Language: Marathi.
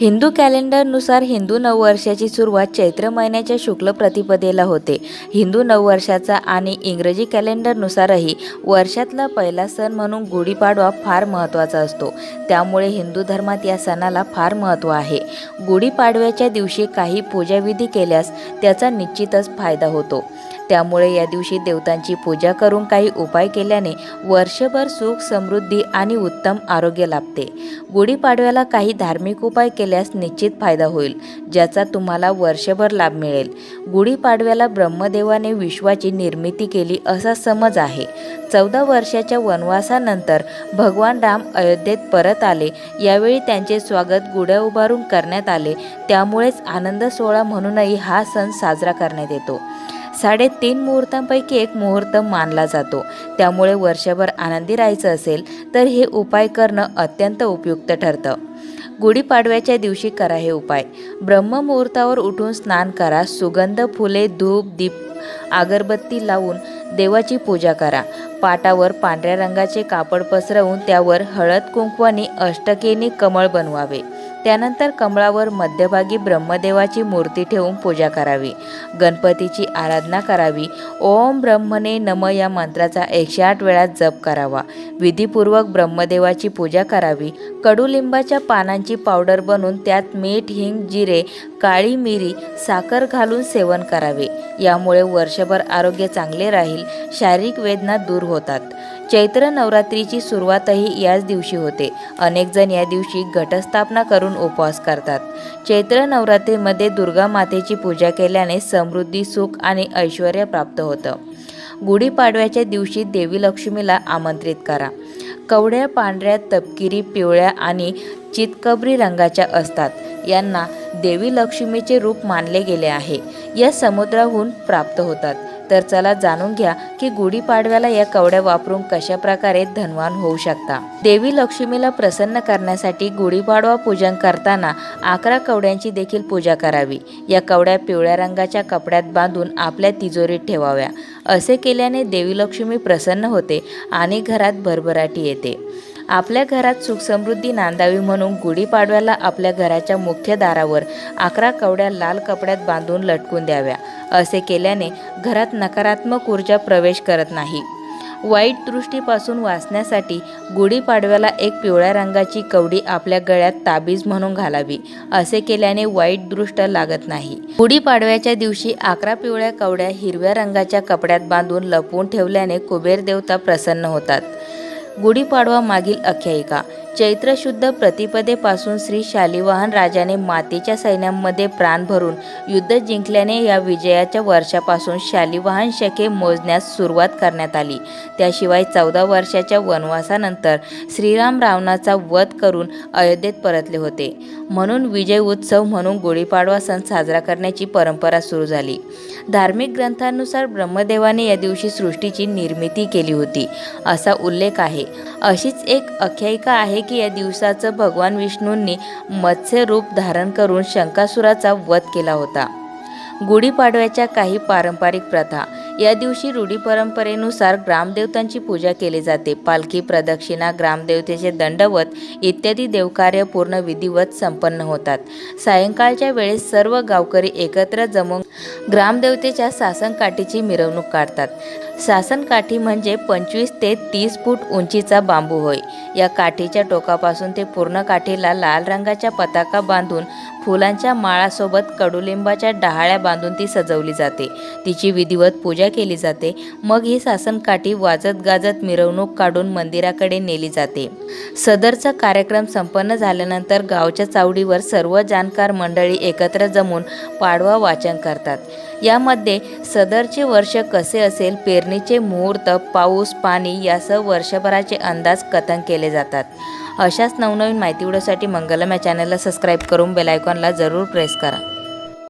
हिंदू कॅलेंडरनुसार हिंदू नववर्षाची सुरुवात चैत्र महिन्याच्या शुक्ल प्रतिपदेला होते. हिंदू नववर्षाचा आणि इंग्रजी कॅलेंडरनुसारही वर्षातला पहिला सण म्हणून गुढीपाडवा फार महत्त्वाचा असतो. त्यामुळे हिंदू धर्मात या सणाला फार महत्त्व आहे. गुढीपाडव्याच्या दिवशी काही पूजाविधी केल्यास त्याचा निश्चितच फायदा होतो. त्यामुळे या दिवशी देवतांची पूजा करून काही उपाय केल्याने वर्षभर सुख समृद्धी आणि उत्तम आरोग्य लाभते. गुढीपाडव्याला काही धार्मिक उपाय केल्यास निश्चित फायदा होईल ज्याचा तुम्हाला वर्षभर लाभ मिळेल. गुढीपाडव्याला ब्रह्मदेवाने विश्वाची निर्मिती केली असा समज आहे. चौदा वर्षाच्या वनवासानंतर भगवान राम अयोध्येत परत आले. यावेळी त्यांचे स्वागत गुढ्या उभारून करण्यात आले. त्यामुळेच आनंद सोहळा म्हणूनही हा सण साजरा करण्यात येतो. साडेतीन मुहूर्तांपैकी एक मुहूर्त मानला जातो. त्यामुळे वर्षभर आनंदी राहायचं असेल तर हे उपाय करणं अत्यंत उपयुक्त ठरतं. गुढीपाडव्याच्या दिवशी करा हे उपाय. ब्रह्ममुहूर्तावर उठून स्नान करा. सुगंध फुले धूप दीप अगरबत्ती लावून देवाची पूजा करा. पाटावर पांढऱ्या रंगाचे कापड पसरवून त्यावर हळद कुंकवानी अष्टकेनी कमळ बनवावे. त्यानंतर कमळावर मध्यभागी ब्रह्मदेवाची मूर्ती ठेवून पूजा करावी. गणपतीची आराधना करावी. ओम ब्रह्मने नम या मंत्राचा एकशे आठ वेळा जप करावा. विधीपूर्वक ब्रह्मदेवाची पूजा करावी. कडुलिंबाच्या पानांची पावडर बनवून त्यात मीठ हिंग जिरे काळी मिरी साखर घालून सेवन करावे. यामुळे वर्षभर आरोग्य चांगले राहील शारीरिक वेदना दूर होतात. चैत्र नवरात्रीची सुरुवातही याच दिवशी होते. अनेक जण या दिवशी घटस्थापना करून उपवास करतात. चैत्र नवरात्रीमध्ये दुर्गा मातेची पूजा केल्याने समृद्धी सुख आणि ऐश्वर प्राप्त होतं. गुढीपाडव्याच्या दिवशी देवी लक्ष्मीला आमंत्रित करा. कवड्या पांढऱ्या तपकिरी पिवळ्या आणि चितकबरी रंगाच्या असतात. यांना देवी लक्ष्मीचे रूप मानले गेले आहे. या समुद्राहून प्राप्त होतात. तर चला जाणून घ्या की गुढीपाडव्याला या कवड्या वापरून कशा प्रकारे धनवान होऊ शकता. देवी लक्ष्मीला प्रसन्न करण्यासाठी गुढीपाडवा पूजन करताना अकरा कवड्यांची देखील पूजा करावी. या कवड्या पिवळ्या रंगाच्या कपड्यात बांधून आपल्या तिजोरीत ठेवाव्या. असे केल्याने देवी लक्ष्मी प्रसन्न होते आणि घरात भरभराटी येते. आपल्या घरात सुखसमृद्धी नांदावी म्हणून गुढीपाडव्याला आपल्या घराच्या मुख्य दारावर अकरा कवड्या लाल कपड्यात बांधून लटकून द्याव्या. असे केल्याने घरात नकारात्मक ऊर्जा प्रवेश करत नाही. वाईट दृष्टीपासून वाचण्यासाठी गुढीपाडव्याला एक पिवळ्या रंगाची कवडी आपल्या गळ्यात ताबीज म्हणून घालावी. असे केल्याने वाईट दृष्ट लागत नाही. गुढीपाडव्याच्या दिवशी अकरा पिवळ्या कवड्या हिरव्या रंगाच्या कपड्यात बांधून लपवून ठेवल्याने कुबेर देवता प्रसन्न होतात. गुढीपाडवा मागील आख्यायिका. चैत्र शुद्ध प्रतिपदेपासून श्री शालिवाहन राजाने मातेच्या सैन्यामध्ये प्राण भरून युद्ध जिंकल्याने या विजयाच्या वर्षापासून शालिवाहन शके मोजण्यास सुरुवात करण्यात आली. त्याशिवाय चौदा वर्षाच्या वनवासानंतर श्रीराम रावणाचा वध करून अयोध्येत परतले होते. म्हणून विजय उत्सव म्हणून गुढीपाडवा सण साजरा करण्याची परंपरा सुरू झाली. धार्मिक ग्रंथांनुसार ब्रह्मदेवाने या दिवशी सृष्टीची निर्मिती केली होती असा उल्लेख आहे. अशीच एक आख्यायिका आहे की या दिवसाचं भगवान विष्णूंनी मत्स्य रूप धारण करून शंकासुराचा वध केला होता. गुढीपाडव्याच्या काही पारंपरिक प्रथा या दिवशी रूढी परंपरेनुसार ग्रामदेवतांची पूजा केली जाते. पालखी प्रदक्षिणा ग्रामदेवतेचे दंडवत इत्यादी देवकार्य पूर्ण विधिवत संपन्न होतात. सायंकाळच्या वेळेस सर्व गावकरी एकत्र जमून ग्रामदेवतेच्या सासनकाठीची मिरवणूक काढतात. सासनकाठी म्हणजे पंचवीस ते तीस फूट उंचीचा बांबू होय. या काठीच्या टोकापासून ते पूर्ण काठीला लाल रंगाच्या पताका बांधून फुलांच्या माळासोबत कडुलिंबाच्या डहाळ्या बांधून ती सजवली जाते. तिची विधिवत पूजा केली जाते. मग ही सासनकाठी वाजत गाजत मिरवणूक काढून मंदिराकडे नेली जाते. सदरचा कार्यक्रम संपन्न झाल्यानंतर गावच्या चावडीवर सर्व जाणकार मंडळी एकत्र जमून पाडवा वाचन करतात. यामध्ये सदरचे वर्ष कसे असेल पेरणीचे मुहूर्त पाऊस पाणी यासह वर्षभराचे अंदाज कथन केले जातात. अशाच नवनवीन माहिती व्हिडिओसाठी मंगलम या चॅनलला सबस्क्राईब करून बेलायकॉनला जरूर प्रेस करा.